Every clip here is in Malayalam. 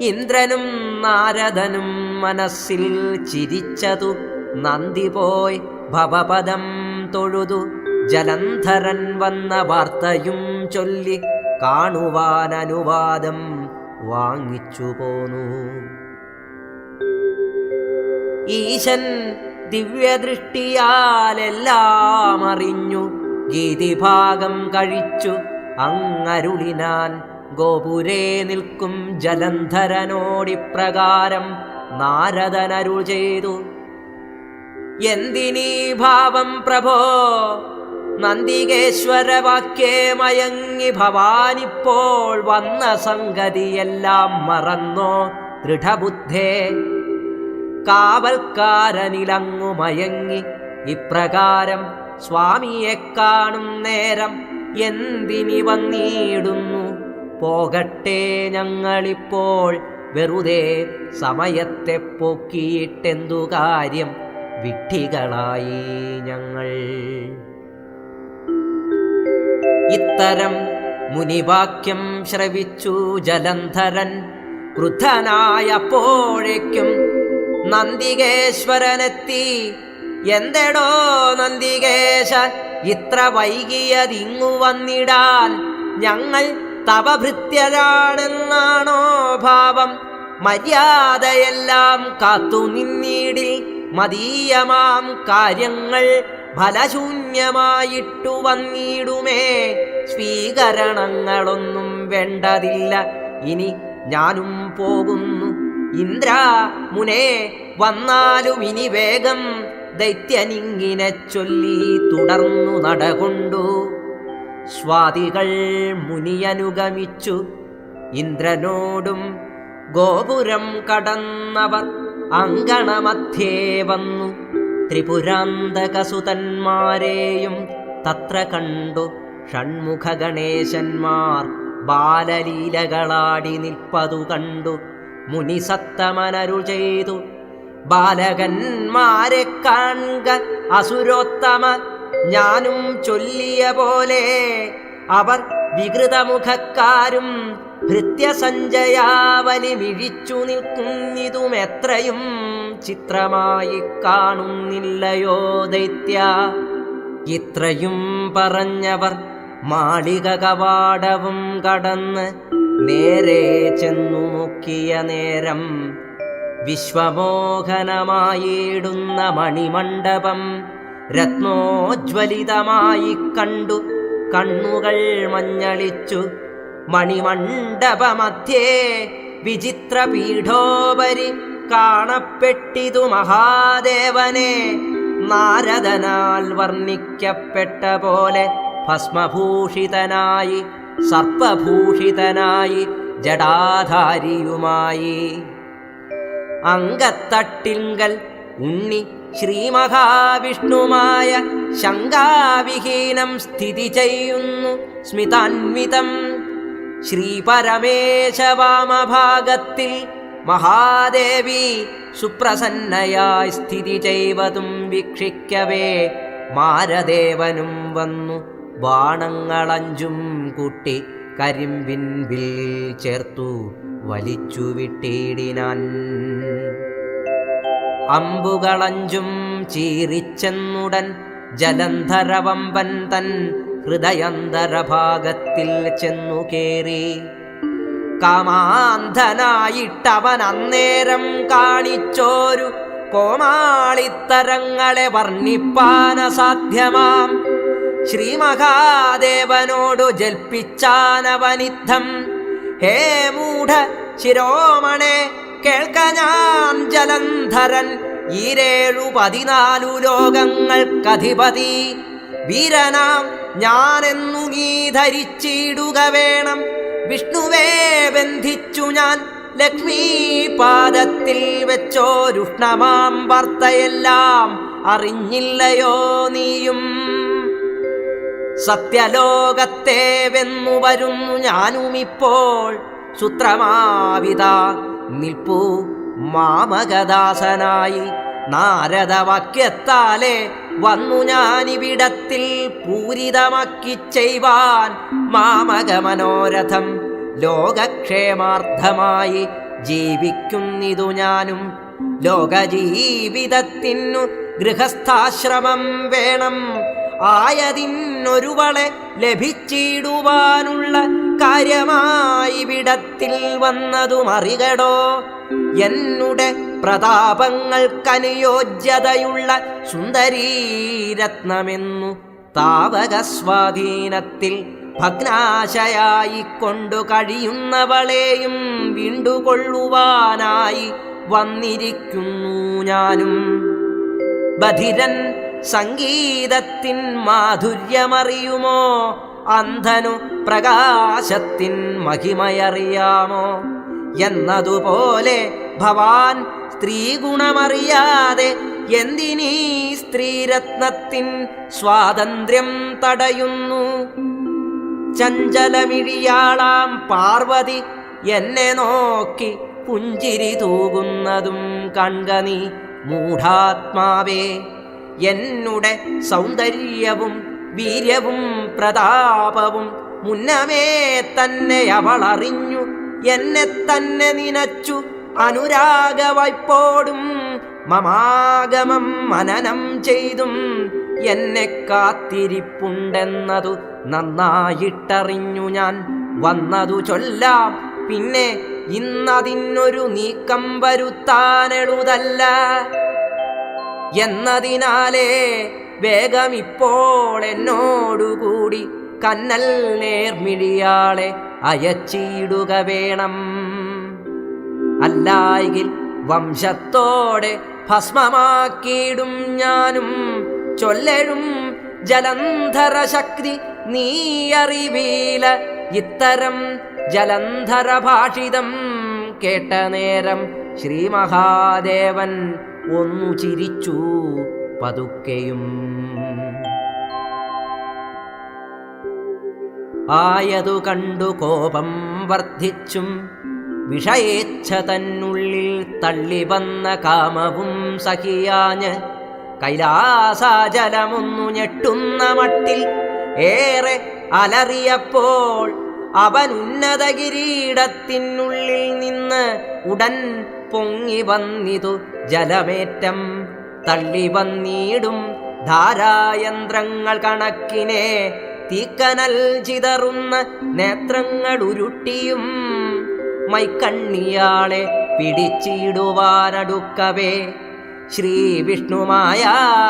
ഇന്ദ്രനും നാരദനും മനസ്സിൽ ചിരിച്ചതു. നന്ദി പോയി ഭവപദം തൊഴുതു. ജലന്ധരൻ വന്ന വാർത്തയും ചൊല്ലി കാണുവാൻ അനുവാദം വാങ്ങിച്ചു പോന്നു. ഈശൻ ദിവ്യദൃഷ്ടിയാലെല്ലാം അറിഞ്ഞു. ഗീതിഭാഗം കഴിച്ചു. അങ്ങരുളിനാൻ ഗോപുരേ നിൽക്കും ജലന്ധരനോടിപ്രകാരം നാരദനരുൾ ചെയ്തു. എന്തിനീ ഭാവം പ്രഭോ? നന്ദികേശ്വര വാക്യേ മയങ്ങി ഭവാനിപ്പോൾ വന്ന സംഗതിയെല്ലാം മറന്നോ ദൃഢബുദ്ധേ? കാവൽക്കാരനിലങ്ങു മയങ്ങി ഇപ്രകാരം സ്വാമിയെ കാണും നേരം എന്തിനി വന്നിടുന്നു? പോകട്ടെ ഞങ്ങളിപ്പോൾ. വെറുതെ സമയത്തെ പോക്കിയിട്ടെന്തു കാര്യം? വിഡ്ഢികളായി ഞങ്ങൾ. ഇത്തരം മുനിവാക്യം ശ്രവിച്ചു ജലന്ധരൻ. ക്രുദ്ധനായപ്പോഴേക്കും നന്ദികേശ്വരനെത്തി. എന്തെടോ നന്ദികേശ ഇത്ര വൈകിയതിങ്ങു വന്നിടാൻ ഞങ്ങൾ തവഭൃത്യരാണെന്നാണോ ഭാവം? മര്യാദയെല്ലാം കാത്തു നിന്നീടിൽ മതീയമാം കാര്യങ്ങൾ ഫലശൂന്യമായിട്ടു വന്നിടുമേ. സ്വീകരണങ്ങളൊന്നും വേണ്ടതില്ല. ഇനി ഞാനും പോകുന്നു. ഇന്ദ്ര മുനേ വന്നാലും ഇനി വേഗം ദൈത്യനിങ്ങിനെ ചൊല്ലി തുടർന്നു നടകൊണ്ടു. സ്വാതികൾ മുനിയനുഗമിച്ചു. ഇന്ദ്രനോടും ഗോപുരം കടന്നവർ അങ്കണമധ്യേ വന്നു. ത്രിപുരാന്തകസുതന്മാരെയും തത്ര കണ്ടു. ഷൺമുഖ ഗണേശന്മാർ ബാലലീലകളാടി നിൽപ്പതു കണ്ടു. മുനിസത്തമനരു ചെയ്തു. ബാലകന്മാരെ കാൺക അസുരോത്തമ ഞാനും ചൊല്ലിയ പോലെ അവർ വികൃതമുഖക്കാരും ഭൃത്യസഞ്ജയാവലി വിഴിച്ചു നിൽക്കുന്നിതും എത്രയും ചിത്രമായി കാണുന്നില്ലയോ ദൈത്യ. ഇത്രയും പറഞ്ഞവർ മാളിക കവാടവും കടന്ന് നേരെ ചെന്നു നോക്കിയ നേരം വിശ്വമോഹനമായിടുന്ന മണിമണ്ഡപം രത്നോജ്വലിതമായി കണ്ടു. കണ്ണുകൾ മഞ്ഞളിച്ചു. മണിമണ്ഡപമധ്യേ വിചിത്ര പീഠോപരി കാണപ്പെട്ടിതു മഹാദേവനെ. നാരദനാൽ വർണിക്കപ്പെട്ട പോലെ ഭസ്മഭൂഷിതനായി സർപ്പഭൂഷിതനായി ജടാധാരിയുമായി. അങ്കത്തട്ടിങ്കൽ ഉണ്ണി ശ്രീമഹാവിഷ്ണുമായ ശങ്കാവിഹീനം സ്ഥിതി ചെയ്യുന്നു സ്മിതാൻവിതം ശ്രീപരമേശവാമഭാഗത്തിൽ മഹാദേവി സുപ്രസന്നയായി സ്ഥിതി ചെയ്വതും വീക്ഷിക്കവേ. മാരദേവനും വന്നു ബാണങ്ങളഞ്ചും കൂട്ടി കരിമ്പിൻപിൽ ചേർത്തു വലിച്ചു വിട്ടിടിനാൻ അമ്പുകളഞ്ചും ചീറിച്ചെന്നുടൻ ജലന്ധരവമ്പൻ തൻ ഹൃദയന്തരഭാഗത്തിൽ ചെന്നു കേറി. കാമാന്ധനായിട്ടവൻ അന്നേരം കാണിച്ചോരു കോമാളിത്തരങ്ങളെ വർണിപ്പാനസാധ്യമാം ശ്രീമഹാദേവനോടു ജൽപ്പിച്ചാനവനിദ്ധം. ഹേ മൂഢ ശിരോമണെ കേൾക്ക ഞാൻ ജലന്ധരൻ. ഈരേഴു പതിനാലു ലോകങ്ങൾക്കധിപതി. വീരനാം ഞാനെന്നു നീ ധരിച്ചിടുക വേണം. വിഷ്ണുവേ ബന്ധിച്ചു ഞാൻ ലക്ഷ്മീ പാദത്തിൽ വെച്ചോരുഷ്ണമാം വാർത്തയെല്ലാം അറിഞ്ഞില്ലയോ നീയും. സത്യലോകത്തെ വെന്നു വരുന്നു ഞാനുമിപ്പോൾ. സുത്രമാവിത നിൽപ്പു മാമകദാസനായി നാരദവാക്യത്താലെ വന്നു ഞാനിവിടത്തിൽ പൂരിതമാക്കി ചെയ്വാൻ മാമക മനോരഥം ലോകക്ഷേമാർത്ഥമായി ജീവിക്കുന്നിതു ഞാനും. ലോകജീവിതത്തിനു ഗൃഹസ്ഥാശ്രമം വേണം. ആയതിനൊരുവളെ ലഭിച്ചിടുവാനുള്ള കാര്യമായി വിടത്തിൽ വന്നതു മറികടോ എന്നുടെ പ്രതാപങ്ങൾക്കനുയോജ്യതയുള്ള സുന്ദരീരത്നമെന്നു താവക സ്വാധീനത്തിൽ ഭഗ്നാശയായിക്കൊണ്ടു കഴിയുന്നവളെയും വീണ്ടുകൊള്ളുവാനായി വന്നിരിക്കുന്നു ഞാനും. ബധിരൻ സംഗീതത്തിൻ മാധുര്യമറിയുമോ? അന്ധനു പ്രകാശത്തിൻ മഹിമയറിയാമോ? എന്നതുപോലെ ഭവാൻ സ്ത്രീ ഗുണമറിയാതെ എന്തിനീ സ്ത്രീരത്നത്തിൻ സ്വാതന്ത്ര്യം തടയുന്നു? ചഞ്ചലമിഴിയാളാം പാർവതി എന്നെ നോക്കി പുഞ്ചിരി തൂകുന്നതും കൺകനി മൂഢാത്മാവേ. എന്നുടെ സൗന്ദര്യവും വീര്യവും പ്രതാപവും മുന്നമേ തന്നെ അവളറിഞ്ഞു എന്നെ തന്നെ നിനച്ചു. അനുരാഗവായ്പോടും മമാഗമം മനനം ചെയ്തും എന്നെ കാത്തിരിപ്പുണ്ടെന്നതു നന്നായിട്ടറിഞ്ഞു ഞാൻ. വന്നതു ചൊല്ലാം പിന്നെ ഇന്നതിനൊരു നീക്കം വരുത്താനെളുതല്ല എന്നതിനാലേ വേഗമിപ്പോൾ എന്നോടുകൂടി കന്നൽ നേർമിഴിയാളെ അയച്ചിടുക വേണം. അല്ലായെങ്കിൽ വംശത്തോടെ ഭസ്മമാക്കിയിടും ഞാനും. ചൊല്ലഴും ജലന്ധര ശക്തി നീ അറിവീല ഇത്തരം ജലന്ധര ഭാഷിതം കേട്ട നേരം ശ്രീ മഹാദേവൻ ഒന്നു ചിരിച്ചു പതുക്കെയും. ആയതു കണ്ടു കോപം വർദ്ധിച്ചും വിഷയേച്ഛ തന്നുള്ളിൽ തള്ളി വന്ന കാമവും സഹിയാഞ്ഞ് കൈലാസാചലമൊന്നു ഞെട്ടുന്ന മട്ടിൽ ഏറെ അലറിയപ്പോൾ അവൻ ഉന്നത കിരീടത്തിനുള്ളിൽ നിന്ന് ഉടൻ പൊങ്ങി വന്നിതു ജലമേറ്റം. തള്ളി വന്നിടും ധാരായന്ത്രങ്ങൾ കണക്കിനെ. തീക്കനൽ ചിതറുന്ന നേത്രങ്ങൾ ഉരുട്ടിയും മൈക്കണ്ണിയാളെ പിടിച്ചിടുവാനടുക്കവേ. ശ്രീവിഷ്ണുമായ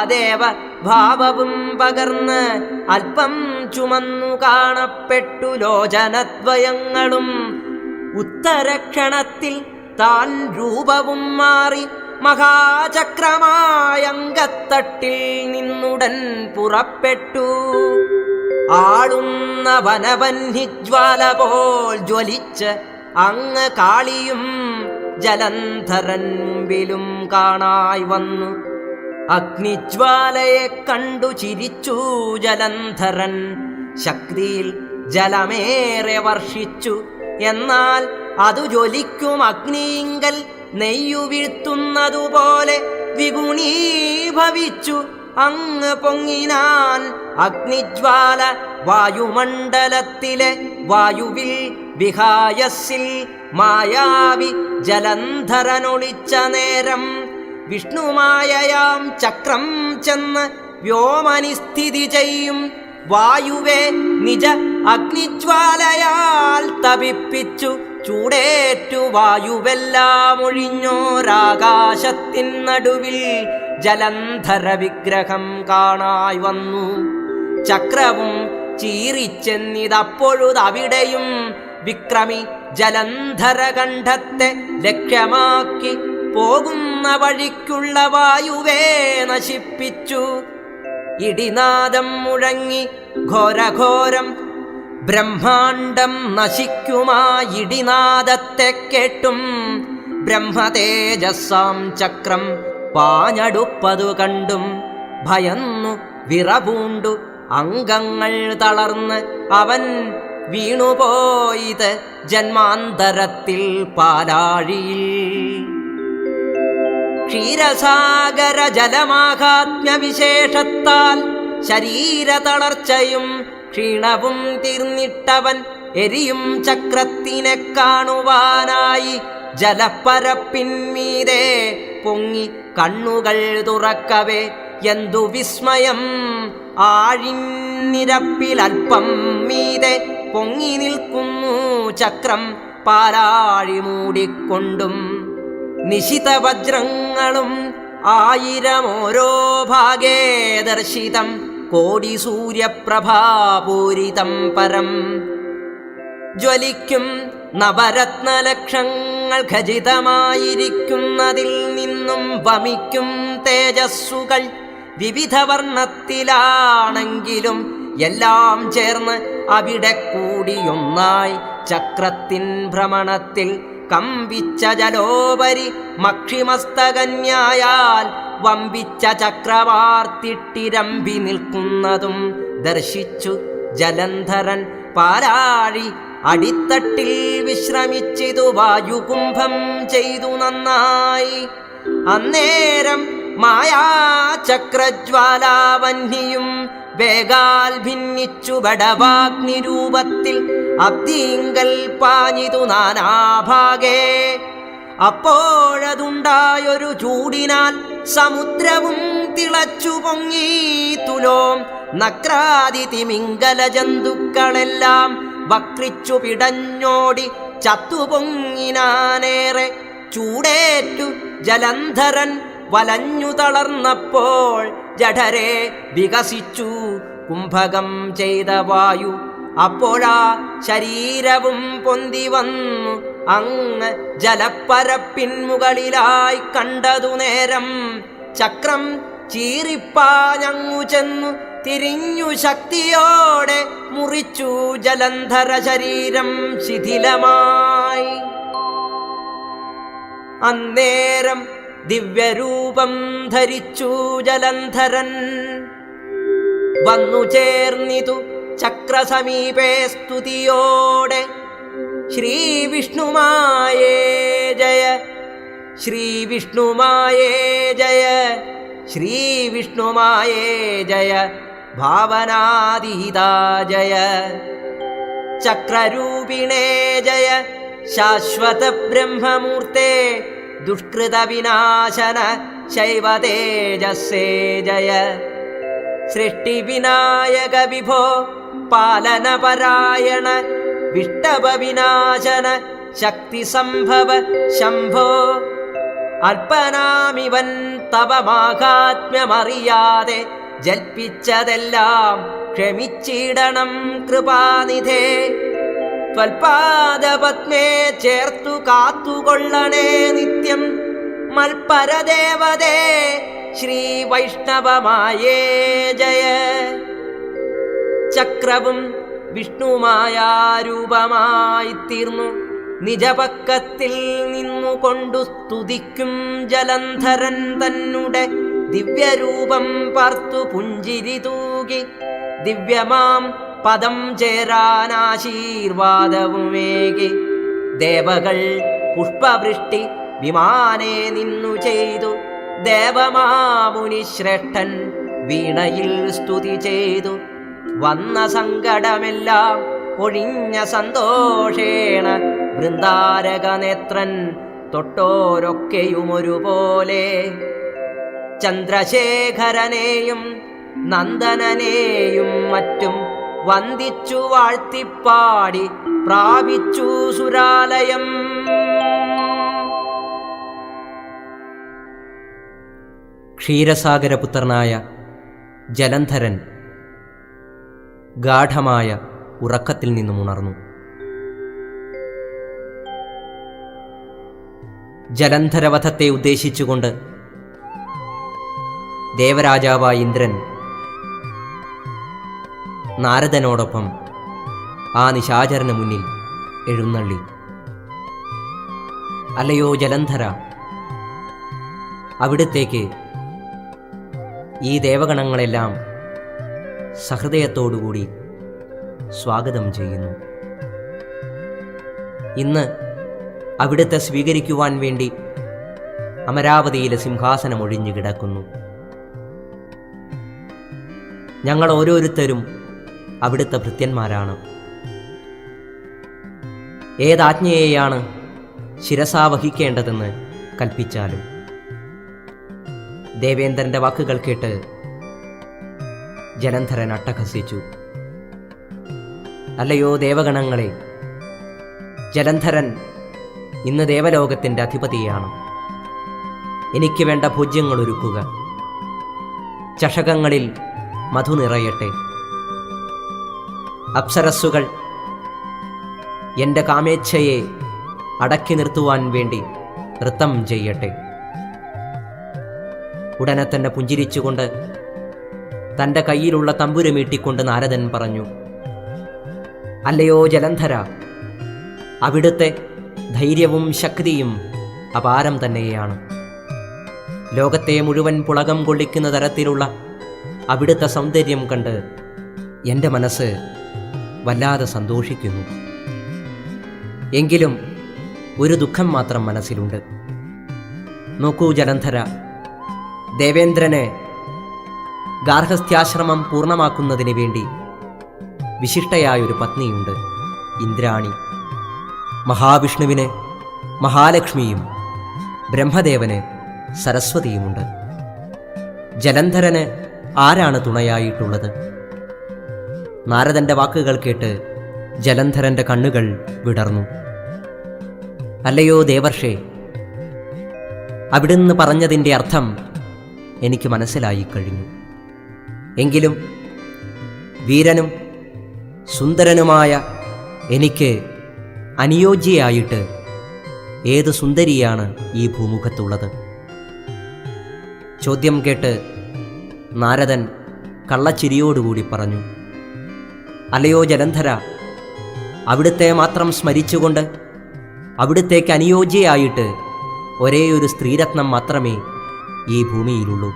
ദേവ ഭാവവും പകർന്ന് അല്പം ചുമന്നു കാണപ്പെട്ടു ലോചനദ്വയങ്ങളും. ഉത്തരക്ഷണത്തിൽ താൻ രൂപവും മാറി മഹാചക്രമായങ്കത്തട്ടിൽ നിന്നുടൻ പുറപ്പെട്ടു. ആളുന്ന വനവന്യജ്വാല പോൽ ജ്വലിച്ച് അങ്ങ് കാളിയും ജലന്ധരൻ മുമ്പിലും കാണായി വന്നു. അഗ്നിജ്വാലയെ കണ്ടു ചിരിച്ചു ജലന്ധരൻ. ശക്തിയിൽ ജലമേറെ വർഷിച്ചു. എന്നാൽ അതു ജ്വലിക്കും അഗ്നിയിങ്കൽ നെയ്യു വീഴ്ത്തുന്നതുപോലെ വിഗുണീഭവിച്ചു. അങ്ങ് പൊങ്ങിനാൻ അഗ്നിജ്വാല വായുമണ്ഡലത്തിലെ വായുവിൽ വിഹായസിൽ മായാവി ജലന്ധരനൊളിച്ച നേരം വിഷ്ണുമായയാം ചക്രം ചെന്ന് വ്യോമനി സ്ഥിതി ചെയ്യും. വായുവെ നിജ അഗ്നിജ്വാലയാൽ തപിപ്പിച്ചു. ചൂടേറ്റു വായുവെല്ലാം നടുവിൽ ജലന്ധര വിഗ്രഹം കാണായി വന്നു. ചക്രവും ചീറിച്ചെന്നിതപ്പോഴുതവിടെയും വിക്രമി ജലന്ധര കണ്ഠത്തെ ലക്ഷ്യമാക്കി പോകുന്ന വഴിക്കുള്ള വായുവേ നശിപ്പിച്ചു. ഇടിനാദം മുഴങ്ങി ഘോരഘോരം ബ്രഹ്മാണ്ടം നശിക്കുമായിടിനാദത്തെ കേട്ടും ബ്രഹ്മതേജസ്സാം ചക്രം പാഞ്ഞടുപ്പതു കണ്ടും ഭയന്നു വിറപൂണ്ടു അംഗങ്ങൾ തളർന്ന് അവൻ വീണുപോയത് ജന്മാന്തരത്തിൽ പാലാഴിയിൽ. ക്ഷീരസാഗര ജലമാഹാത്മ്യവിശേഷത്താൽ ശരീര തളർച്ചയും ക്ഷീണവും തീർന്നിട്ടവൻ എരിയും ചക്രത്തിനെ കാണുവാനായി ജലപ്പരപ്പിന്മീതെ പൊങ്ങി കണ്ണുകൾ തുറക്കവേ എന്തു വിസ്മയം. ആഴിന്നിരപ്പിലൽപ്പം മീതെ പൊങ്ങി നിൽക്കുന്നു ചക്രം പാലാഴി മൂടിക്കൊണ്ടും. നിശിത വജ്രങ്ങളും ആയിരം ഓരോ ഭാഗേ ദർശിതം. കോടി സൂര്യപ്രഭാപൂരിതം പരം. ജ്വലിക്കും നവരത്നലക്ഷങ്ങൾ ഖചിതമായിരിക്കുന്നതിൽ നിന്നും വമിക്കും തേജസ്സുകൾ. വിവിധ വർണത്തിലാണെങ്കിലും എല്ലാം ചേർന്ന് അവിടെ കൂടിയൊന്നായി ചക്രത്തിൻ ഭ്രമണത്തിൽ കമ്പിച്ച ജലോപരി മക്ഷിമസ്തകന്യായാൽ വമ്പിച്ച ചക്രവാർത്തിട്ടിരമ്പി നിൽക്കുന്നതും ദർശിച്ചു ജലന്ധരൻ പാരാഴി അടിത്തട്ടിൽ വിശ്രമിച്ചിതു വായുകുംഭം ചെയ്തു നന്നായി. അന്നേരം മായാ ചക്രജ്വാലാവന്യും വേഗാൽ ഭിന്നിച്ചു ബടവാഗ്നിരൂപത്തിൽ അബ്ദീങ്കൽ പാഞ്ഞിതു നാനാഭാഗേ. അപ്പോഴതുണ്ടായൊരു ചൂടിനാൽ സമുദ്രവും തിളച്ചു പൊങ്ങി തുലോം. നക്രാതി തിമിംഗല ജന്തുക്കളെല്ലാം വക്രിച്ചു പിടഞ്ഞോടി ചത്തുപൊങ്ങിനാനേറെ ചൂടേറ്റു ജലന്ധരൻ വലഞ്ഞു തളർന്നപ്പോൾ ജഠരെ വികസിച്ചു കുംഭകം ചെയ്ത വായു അപ്പോഴാ ശരീരവും പൊന്തി വന്നു. അങ്ങ് ജലപ്പരപ്പിൻമുകളിലായി കണ്ടതു നേരം ചക്രം ചീറിപ്പാഞ്ഞു ചെന്നു. തിരിഞ്ഞു ശക്തിയോടെ മുറിച്ചു ജലന്ധര ശരീരം ശിഥിലമായി. അന്നേരം ദിവ്യരൂപം ധരിച്ചു ജലന്ധരൻ. വന്നു ചേർന്നിതു चक्रसमीपे स्तुतियोडे श्रीविष्णुमाये जय। श्रीविष्णुमाये जय। श्रीविष्णुमाये जय। भावनादिदा जय। चक्ररूपिणे जय। शाश्वतब्रह्ममूर्ते दुष्कृतविनाशन शैव तेजस्से जय। सृष्टिविनायकविभो പാലനപരായണ ശക്തി സംഭവ ശംഭോ. അർപ്പനാമിവൻ തപമാഹാത്മ്യമറിയാതെ ജൽപ്പിച്ചതെല്ലാം ക്ഷമിച്ചിടണം കൃപാനിധേ. ത്വൽപാദപത്മേ ചേർത്തു കാത്തുകൊള്ളണേ നിത്യം. മൽപരദേവതേ ശ്രീ വൈഷ്ണവമായേ ജയ. ചക്രവും വിഷ്ണുമായ രൂപമായി തീർന്നു നിജപക്കത്തിൽ നിന്നുകൊണ്ടു സ്തുതിക്കും ജലന്ധരൻ തന്നുടെ ദിവ്യരൂപം പാർത്തു പുഞ്ചിരി തൂകി. ദിവ്യമാം പദം ചേരാനാശീർവാദവുമേകി ദേവകൾ പുഷ്പവൃഷ്ടി വിമാനെ നിന്നു ചെയ്തു. ദേവമാമുനി ശ്രേഷ്ഠൻ വീണയിൽ സ്തുതി ചെയ്തു. വന്ന സങ്കടമെല്ലാം ഒഴിഞ്ഞ സന്തോഷേണ വൃന്ദാരകനേത്രൻ തൊട്ടോരൊക്കെയുമൊരുപോലെ. ചന്ദ്രശേഖരനെയും നന്ദനനെയും മറ്റും വന്ദിച്ചു വാഴ്ത്തിപ്പാടി പ്രാപിച്ചു സുരാലയം. ക്ഷീരസാഗരപുത്രനായ ജലന്ധരൻ ഗാഠമായ ഉറക്കത്തിൽ നിന്നും ഉണർന്നു. ജലന്ധരവധത്തെ ഉദ്ദേശിച്ചുകൊണ്ട് ദേവരാജാവായ ഇന്ദ്രൻ നാരദനോടൊപ്പം ആ നിശാചരന് മുന്നിൽ എഴുന്നള്ളി. അല്ലയോ ജലന്ധര അവിടത്തേക്ക് ഈ ദേവഗണങ്ങളെല്ലാം സഹൃദയത്തോടുകൂടി സ്വാഗതം ചെയ്യുന്നു. ഇന്ന് അവിടുത്തെ സ്വീകരിക്കുവാൻ വേണ്ടി അമരാവതിയിലെ സിംഹാസനം ഒഴിഞ്ഞു കിടക്കുന്നു. ഞങ്ങൾ ഓരോരുത്തരും അവിടുത്തെ ഭൃത്യന്മാരാണ്. ഏതാജ്ഞയെയാണ് ശിരസാ വഹിക്കേണ്ടതെന്ന് കൽപ്പിച്ചാലും? ദേവേന്ദ്രന്റെ വാക്കുകൾ കേട്ട് ജലന്ധരൻ അട്ടഹസിച്ചു. അല്ലയോ ദേവഗണങ്ങളെ ജലന്ധരൻ ഇന്ന് ദേവലോകത്തിന്റെ അധിപതിയാണ് എനിക്ക് വേണ്ട ഭോജ്യങ്ങൾ ഒരുക്കുക. ചഷകങ്ങളിൽ മധു നിറയട്ടെ. അപ്സരസ്സുകൾ എന്റെ കാമേച്ഛയെ അടക്കി നിർത്തുവാൻ വേണ്ടി നൃത്തം ചെയ്യട്ടെ. ഉടനെ തന്നെ പുഞ്ചിരിച്ചുകൊണ്ട് തന്റെ കയ്യിലുള്ള തമ്പുരമീട്ടിക്കൊണ്ട് നാരദൻ പറഞ്ഞു അല്ലയോ ജലന്ധര അവിടുത്തെ ധൈര്യവും ശക്തിയും അപാരം തന്നെയാണ്. ലോകത്തെ മുഴുവൻ പുളകം കൊള്ളിക്കുന്ന തരത്തിലുള്ള അവിടുത്തെ സൗന്ദര്യം കണ്ട് എന്റെ മനസ്സ് വല്ലാതെ സന്തോഷിക്കുന്നു. എങ്കിലും ഒരു ദുഃഖം മാത്രം മനസ്സിലുണ്ട്. നോക്കൂ ജലന്ധര ദേവേന്ദ്രന് ഗാർഹസ്ഥ്യാശ്രമം പൂർണമാക്കുന്നതിന് വേണ്ടി വിശിഷ്ടയായൊരു പത്നിയുണ്ട് ഇന്ദ്രാണി. മഹാവിഷ്ണുവിന് മഹാലക്ഷ്മിയും ബ്രഹ്മദേവന് സരസ്വതിയുമുണ്ട്. ജലന്ധരന് ആരാണ് തുണയായിട്ടുള്ളത്? നാരദന്റെ വാക്കുകൾ കേട്ട് ജലന്ധരന്റെ കണ്ണുകൾ വിടർന്നു. അല്ലയോ ദേവർഷേ അവിടുന്ന് പറഞ്ഞതിന്റെ അർത്ഥം എനിക്ക് മനസ്സിലായി കഴിഞ്ഞു. എങ്കിലും വീരനും സുന്ദരനുമായ എനിക്ക് അനുയോജ്യയായിട്ട് ഏത് സുന്ദരിയാണ് ഈ ഭൂമുഖത്തുള്ളത്? ചോദ്യം കേട്ട് നാരദൻ കള്ളച്ചിരിയോടുകൂടി പറഞ്ഞു അലയോ ജലന്ധര അവിടുത്തെ മാത്രം സ്മരിച്ചുകൊണ്ട് അവിടുത്തേക്ക് അനുയോജ്യയായിട്ട് ഒരേ ഒരു സ്ത്രീരത്നം മാത്രമേ ഈ ഭൂമിയിലുള്ളൂ.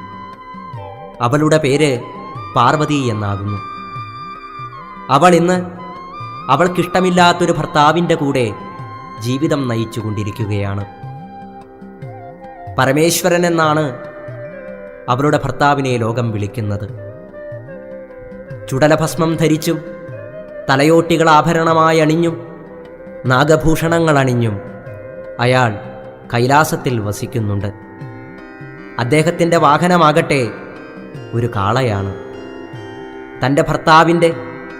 അവളുടെ പേര് പാർവതി എന്നാകുന്നു. അവൾ ഇന്ന് അവൾക്കിഷ്ടമില്ലാത്തൊരു ഭർത്താവിന്റെ കൂടെ ജീവിതം നയിച്ചുകൊണ്ടിരിക്കുകയാണ്. പരമേശ്വരൻ എന്നാണ് അവളുടെ ഭർത്താവിനെ ലോകം വിളിക്കുന്നത്. ചുടലഭസ്മം ധരിച്ചും തലയോട്ടികൾ ആഭരണമായി അണിഞ്ഞും നാഗഭൂഷണങ്ങൾ അണിഞ്ഞും അയാൾ കൈലാസത്തിൽ വസിക്കുന്നുണ്ട്. അദ്ദേഹത്തിന്റെ വാഹനമാകട്ടെ ഒരു കാളയാണ്. തന്റെ ഭർത്താവിന്റെ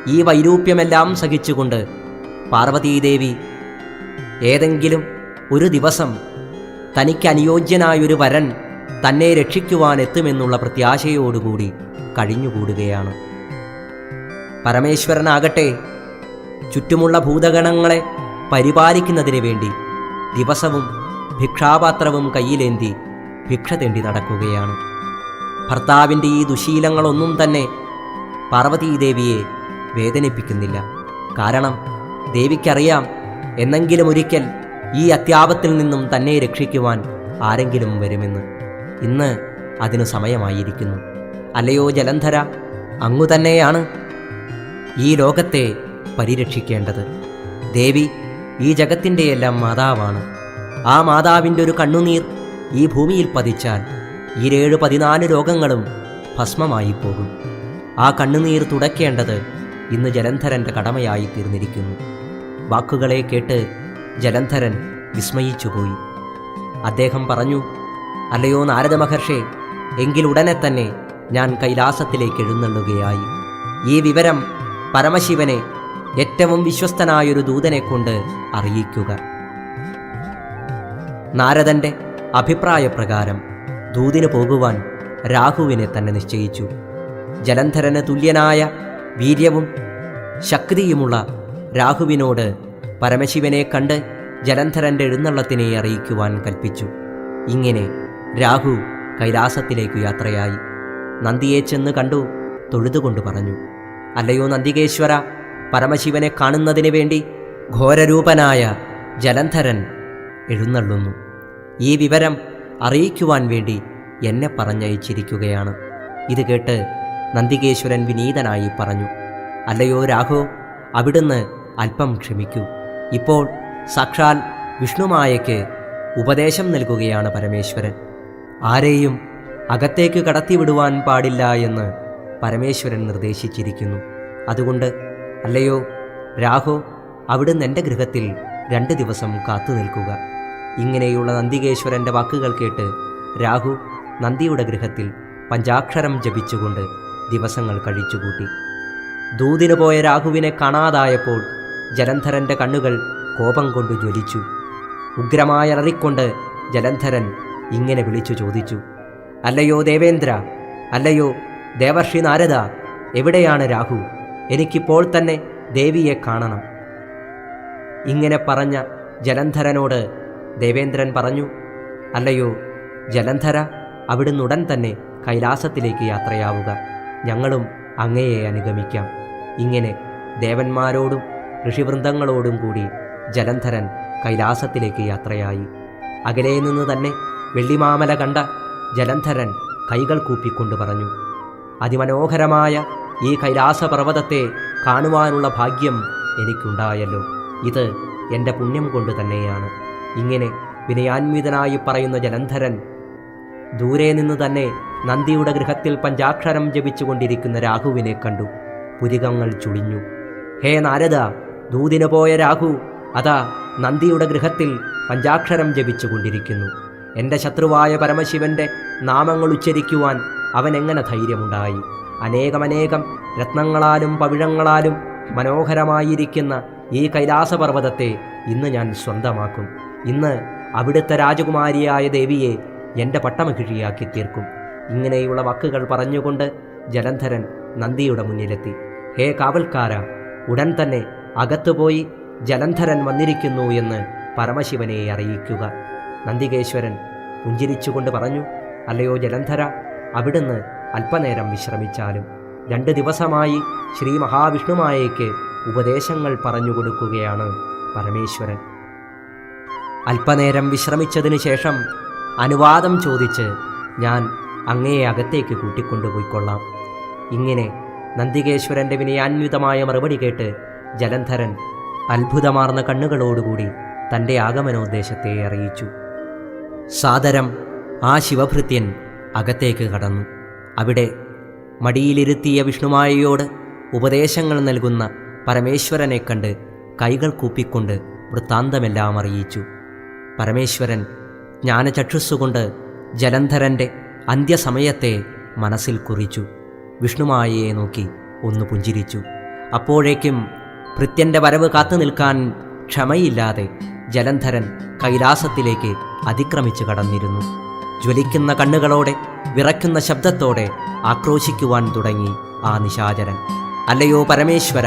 ഈ വൈരൂപ്യമെല്ലാം സഹിച്ചുകൊണ്ട് പാർവതീദേവി ഏതെങ്കിലും ഒരു ദിവസം തനിക്ക് അനുയോജ്യനായൊരു വരൻ തന്നെ രക്ഷിക്കുവാൻ എത്തുമെന്നുള്ള പ്രത്യാശയോടുകൂടി കഴിഞ്ഞുകൂടുകയാണ്. പരമേശ്വരനാകട്ടെ ചുറ്റുമുള്ള ഭൂതഗണങ്ങളെ പരിപാലിക്കുന്നതിന് വേണ്ടി ദിവസവും ഭിക്ഷാപാത്രവും കയ്യിലേന്തി ഭിക്ഷ തേണ്ടി നടക്കുകയാണ്. ഭർത്താവിന്റെ ഈ ദുശീലങ്ങളൊന്നും തന്നെ പാർവതീദേവിയെ വേദനിപ്പിക്കുന്നില്ല. കാരണം ദേവിക്കറിയാം എന്നെങ്കിലും ഒരിക്കൽ ഈ അത്യാപത്തിൽ നിന്നും തന്നെ രക്ഷിക്കുവാൻ ആരെങ്കിലും വരുമെന്ന്. ഇന്ന് അതിനു സമയമായിരിക്കുന്നു. അല്ലയോ ജലന്ധര അങ്ങു തന്നെയാണ് ഈ ലോകത്തെ പരിരക്ഷിക്കേണ്ടത്. ദേവി ഈ ജഗത്തിന്റെയെല്ലാം മാതാവാണ്. ആ മാതാവിന്റെ ഒരു കണ്ണുനീർ ഈ ഭൂമിയിൽ പതിച്ചാൽ ഈരേഴ് പതിനാല് രോഗങ്ങളും ഭസ്മമായി പോകും ആ കണ്ണുനീർ തുടയ്ക്കേണ്ടത് ഇന്ന് ജലന്ധരന്റെ കടമയായി തീർന്നിരിക്കുന്നു. വാക്കുകളെ കേട്ട് ജലന്ധരൻ വിസ്മയിച്ചുപോയി. അദ്ദേഹം പറഞ്ഞു അല്ലയോ നാരദ മഹർഷേ എങ്കിൽ ഉടനെ തന്നെ ഞാൻ കൈലാസത്തിലേക്ക് എഴുന്നള്ളുകയായി. ഈ വിവരം പരമശിവനെ ഏറ്റവും വിശ്വസ്തനായൊരു ദൂതനെ കൊണ്ട് അറിയിക്കുക. നാരദന്റെ അഭിപ്രായപ്രകാരം ദൂതിന് പോകുവാൻ രാഹുവിനെ തന്നെ നിശ്ചയിച്ചു. ജലന്ധരന് തുല്യനായ വീര്യവും ശക്തിയുമുള്ള രാഹുവിനോട് പരമശിവനെ കണ്ട് ജലന്ധരന്റെ എഴുന്നള്ളത്തിനെ അറിയിക്കുവാൻ കൽപ്പിച്ചു. ഇങ്ങനെ രാഹു കൈലാസത്തിലേക്കു യാത്രയായി. നന്ദിയെ ചെന്ന് കണ്ടു തൊഴുതുകൊണ്ട് പറഞ്ഞു അല്ലയോ നന്ദികേശ്വര പരമശിവനെ കാണുന്നതിന് വേണ്ടി ഘോരരൂപനായ ജലന്ധരൻ എഴുന്നള്ളുന്നു. ഈ വിവരം അറിയിക്കുവാൻ വേണ്ടി എന്നെ പറഞ്ഞയച്ചിരിക്കുകയാണ്. ഇത് കേട്ട് നന്ദികേശ്വരൻ വിനീതനായി പറഞ്ഞു. അല്ലയോ രാഘോ അവിടുന്ന് അല്പം ക്ഷമിക്കൂ. ഇപ്പോൾ സാക്ഷാൽ വിഷ്ണുമായയ്ക്ക് ഉപദേശം നൽകുകയാണ് പരമേശ്വരൻ. ആരെയും അകത്തേക്ക് കടത്തിവിടുവാൻ പാടില്ല എന്ന് പരമേശ്വരൻ നിർദ്ദേശിച്ചിരിക്കുന്നു. അതുകൊണ്ട് അല്ലയോ രാഹോ അവിടുന്ന് എന്റെ ഗൃഹത്തിൽ രണ്ട് ദിവസം കാത്തു നിൽക്കുക. ഇങ്ങനെയുള്ള നന്ദികേശ്വരന്റെ വാക്കുകൾ കേട്ട് രാഹു നന്ദിയുടെ ഗൃഹത്തിൽ പഞ്ചാക്ഷരം ജപിച്ചുകൊണ്ട് ദിവസങ്ങൾ കഴിച്ചുകൂട്ടി. ദൂതിനു പോയ രാഹുവിനെ കാണാതായപ്പോൾ ജലന്ധരന്റെ കണ്ണുകൾ കോപം കൊണ്ട് ജ്വലിച്ചു. ഉഗ്രമായ അറിക്കൊണ്ട് ജലന്ധരൻ ഇങ്ങനെ വിളിച്ചു ചോദിച്ചു അല്ലയോ ദേവേന്ദ്ര അല്ലയോ ദേവർഷി നാരദ എവിടെയാണ് രാഹു എനിക്കിപ്പോൾ തന്നെ ദേവിയെ കാണണം. ഇങ്ങനെ പറഞ്ഞ ജലന്ധരനോട് ദേവേന്ദ്രൻ പറഞ്ഞു അല്ലയോ ജലന്ധര അവിടുന്ന് ഉടൻ തന്നെ കൈലാസത്തിലേക്ക് യാത്രയാവുക. ഞങ്ങളും അങ്ങയെ അനുഗമിക്കാം. ഇങ്ങനെ ദേവന്മാരോടും ഋഷിവൃന്ദങ്ങളോടും കൂടി ജലന്ധരൻ കൈലാസത്തിലേക്ക് യാത്രയായി. അകലെ നിന്ന് തന്നെ വെള്ളിമാമല കണ്ട ജലന്ധരൻ കൈകൾ കൂപ്പിക്കൊണ്ട് പറഞ്ഞു അതിമനോഹരമായ ഈ കൈലാസപർവതത്തെ കാണുവാനുള്ള ഭാഗ്യം എനിക്കുണ്ടായല്ലോ. ഇത് എന്റെ പുണ്യം കൊണ്ട് തന്നെയാണ്. ഇങ്ങനെ വിനയാന്വിതനായി പറയുന്ന ജലന്ധരൻ ദൂരെ നിന്ന് തന്നെ നന്ദിയുടെ ഗൃഹത്തിൽ പഞ്ചാക്ഷരം ജപിച്ചുകൊണ്ടിരിക്കുന്ന രാഹുവിനെ കണ്ടു. പുരികങ്ങൾ ചുളിഞ്ഞു. ഹേ നാരദ ദൂതിന് പോയ രാഹു അതാ നന്ദിയുടെ ഗൃഹത്തിൽ പഞ്ചാക്ഷരം ജപിച്ചുകൊണ്ടിരിക്കുന്നു. എന്റെ ശത്രുവായ പരമശിവന്റെ നാമങ്ങൾ ഉച്ചരിക്കുവാൻ അവൻ എങ്ങനെ ധൈര്യമുണ്ടായി? അനേകമനേകം രത്നങ്ങളാലും പവിഴങ്ങളാലും മനോഹരമായിരിക്കുന്ന ഈ കൈലാസപർവതത്തെ ഇന്ന് ഞാൻ സ്വന്തമാക്കും. ഇന്ന് അവിടുത്തെ രാജകുമാരിയായ ദേവിയെ എന്റെ പട്ടമകിഴിയാക്കി തീർക്കും. ഇങ്ങനെയുള്ള വാക്കുകൾ പറഞ്ഞുകൊണ്ട് ജലന്ധരൻ നന്ദിയുടെ മുന്നിലെത്തി. ഹേ കാവൽക്കാര ഉടൻ തന്നെ അകത്തുപോയി ജലന്ധരൻ വന്നിരിക്കുന്നു എന്ന് പരമശിവനെ അറിയിക്കുക. നന്ദികേശ്വരൻ പുഞ്ചിരിച്ചുകൊണ്ട് പറഞ്ഞു അല്ലയോ ജലന്ധര അവിടുന്ന് അല്പനേരം വിശ്രമിച്ചാലും. രണ്ട് ദിവസമായി ശ്രീ മഹാവിഷ്ണുമായേക്ക് ഉപദേശങ്ങൾ പറഞ്ഞു കൊടുക്കുകയാണ് പരമേശ്വരൻ. അല്പനേരം വിശ്രമിച്ചതിനു ശേഷം അനുവാദം ചോദിച്ച് ഞാൻ അങ്ങയെ അകത്തേക്ക് കൂട്ടിക്കൊണ്ടുപോയിക്കൊള്ളാം. ഇങ്ങനെ നന്ദികേശ്വരന്റെ വിനയാന്വിതമായ മറുപടി കേട്ട് ജലന്ധരൻ അത്ഭുതമാർന്ന കണ്ണുകളോടുകൂടി തന്റെ ആഗമനോദ്ദേശത്തെ അറിയിച്ചു. സാദരം ആ ശിവഭൃത്യൻ അകത്തേക്ക് കടന്നു. അവിടെ മടിയിലിരുത്തിയ വിഷ്ണുമായയോട് ഉപദേശങ്ങൾ നൽകുന്ന പരമേശ്വരനെ കണ്ട് കൈകൾ കൂപ്പിക്കൊണ്ട് വൃത്താന്തമെല്ലാം അറിയിച്ചു. പരമേശ്വരൻ ജ്ഞാനചക്ഷുസ്സുകൊണ്ട് ജലന്ധരന്റെ അന്ത്യസമയത്തെ മനസ്സിൽ കുറിച്ചു. വിഷ്ണുമായയെ നോക്കി ഒന്ന് പുഞ്ചിരിച്ചു. അപ്പോഴേക്കും ഭൃത്യന്റെ വരവ് കാത്തു നിൽക്കാൻ ക്ഷമയില്ലാതെ ജലന്ധരൻ കൈലാസത്തിലേക്ക് അതിക്രമിച്ചു കടന്നിരുന്നു. ജ്വലിക്കുന്ന കണ്ണുകളോടെ വിറയ്ക്കുന്ന ശബ്ദത്തോടെ ആക്രോശിക്കുവാൻ തുടങ്ങി ആ നിശാചരൻ. അല്ലയോ പരമേശ്വര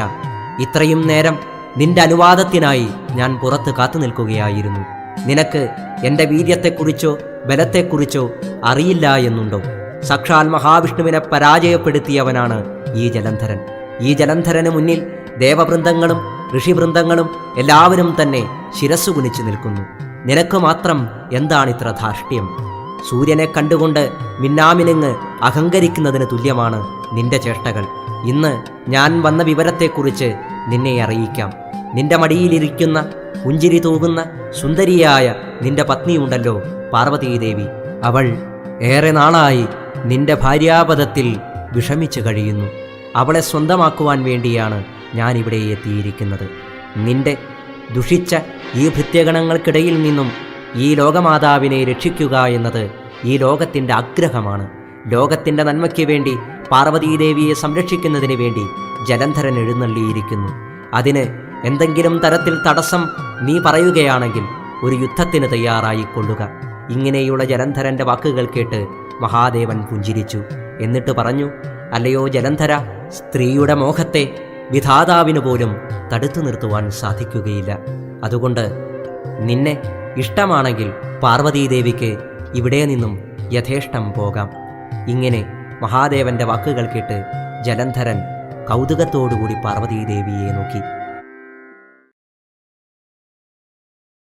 ഇത്രയും നേരം നിന്റെ അനുവാദത്തിനായി ഞാൻ പുറത്ത് കാത്തു നിൽക്കുകയായിരുന്നു. നിനക്ക് എന്റെ വീര്യത്തെക്കുറിച്ചോ ബലത്തെക്കുറിച്ചോ അറിയില്ല എന്നുണ്ടോ? സാക്ഷാൽ മഹാവിഷ്ണുവിനെ പരാജയപ്പെടുത്തിയവനാണ് ഈ ജലന്ധരൻ. ഈ ജലന്ധരന് മുന്നിൽ ദേവവൃന്ദങ്ങളും ഋഷിവൃന്ദങ്ങളും എല്ലാവരും തന്നെ ശിരസ്സു കുനിച്ചു നിൽക്കുന്നു. നിനക്ക് മാത്രം എന്താണിത്ര ധാർഷ്ട്യം? സൂര്യനെ കണ്ടുകൊണ്ട് മിന്നാമിനുങ്ങ് അഹങ്കരിക്കുന്നതിന് തുല്യമാണ് നിന്റെ ചേഷ്ടകൾ. ഇന്ന് ഞാൻ വന്ന വിവരത്തെക്കുറിച്ച് നിന്നെ അറിയിക്കാം. നിന്റെ മടിയിലിരിക്കുന്ന പുഞ്ചിരി തൂകുന്ന സുന്ദരിയായ നിന്റെ പത്നിയുണ്ടല്ലോ പാർവതീദേവി. അവൾ ഏറെ നാളായി നിന്റെ ഭാര്യാപദത്തിൽ വിഷമിച്ചു കഴിയുന്നു. അവളെ സ്വന്തമാക്കുവാൻ വേണ്ടിയാണ് ഞാൻ ഇവിടെ എത്തിയിരിക്കുന്നത്. നിന്റെ ദുഷിച്ച ഈ ഭൃത്യഗണങ്ങൾക്കിടയിൽ നിന്നും ഈ ലോകമാതാവിനെ രക്ഷിക്കുക എന്നത് ഈ ലോകത്തിന്റെ ആഗ്രഹമാണ്. ലോകത്തിന്റെ നന്മയ്ക്ക് വേണ്ടി പാർവതീദേവിയെ സംരക്ഷിക്കുന്നതിന് വേണ്ടി ജലന്ധരൻ എഴുന്നള്ളിയിരിക്കുന്നു. അതിന് എന്തെങ്കിലും തരത്തിൽ തടസ്സം നീ പറയുകയാണെങ്കിൽ ഒരു യുദ്ധത്തിന് തയ്യാറായി കൊള്ളുക. ഇങ്ങനെയുള്ള ജലന്ധരന്റെ വാക്കുകൾ കേട്ട് മഹാദേവൻ പുഞ്ചിരിച്ചു. എന്നിട്ട് പറഞ്ഞു അല്ലയോ ജലന്ധര സ്ത്രീയുടെ മോഹത്തെ വിധാതാവിന് പോലും തടുത്തു നിർത്തുവാൻ സാധിക്കുകയില്ല. അതുകൊണ്ട് നിന്നെ ഇഷ്ടമാണെങ്കിൽ പാർവതീദേവിക്ക് ഇവിടെ നിന്നും യഥേഷ്ടം പോകാം. ഇങ്ങനെ മഹാദേവന്റെ വാക്കുകൾ കേട്ട് ജലന്ധരൻ കൗതുകത്തോടുകൂടി പാർവതീദേവിയെ നോക്കി.